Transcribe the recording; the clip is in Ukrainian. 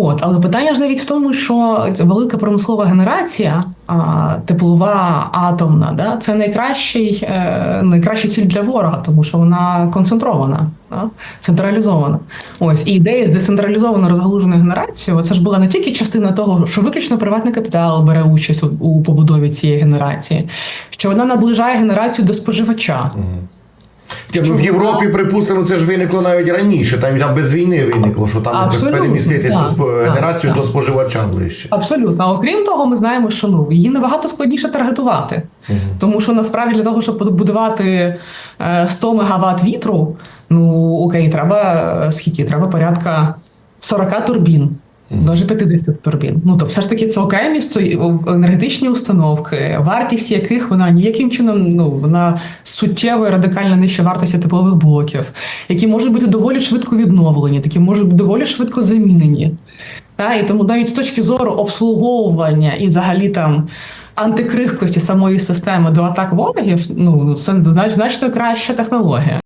От, але питання ж навіть в тому, що велика промислова генерація, а, теплова, атомна, да, це найкращий, е, найкраща ціль для ворога, тому що вона концентрована, да, централізована. Ось і ідея з децентралізованою розгалуженою генерацією, це ж була не тільки частина того, що виключно приватний капітал бере участь у, у побудові цієї генерації, що вона наближає генерацію до споживача. Ті, ну, в Європі, припустимо, це ж виникло навіть раніше. Там, там без війни виникло, що там Абсолютно, перемістити так, цю генерацію так. до споживача ближче. Абсолютно. А окрім того, ми знаємо, що ну її набагато складніше таргетувати, тому що насправді для того, щоб побудувати е, 100 мегаватт вітру, ну окей, треба е, скільки? Треба порядка 40 турбін. Даже 50 турбін. Ну то все ж таки це окремі енергетичні установки, вартість яких вона ніяким чином ну вона суттєво і радикально нижче вартості теплових блоків, які можуть бути доволі швидко відновлені, такі можуть бути доволі швидко замінені. Та, і тому навіть з точки зору обслуговування і взагалі там антикрихкості самої системи до атак ворогів, ну це знач- значно краща технологія.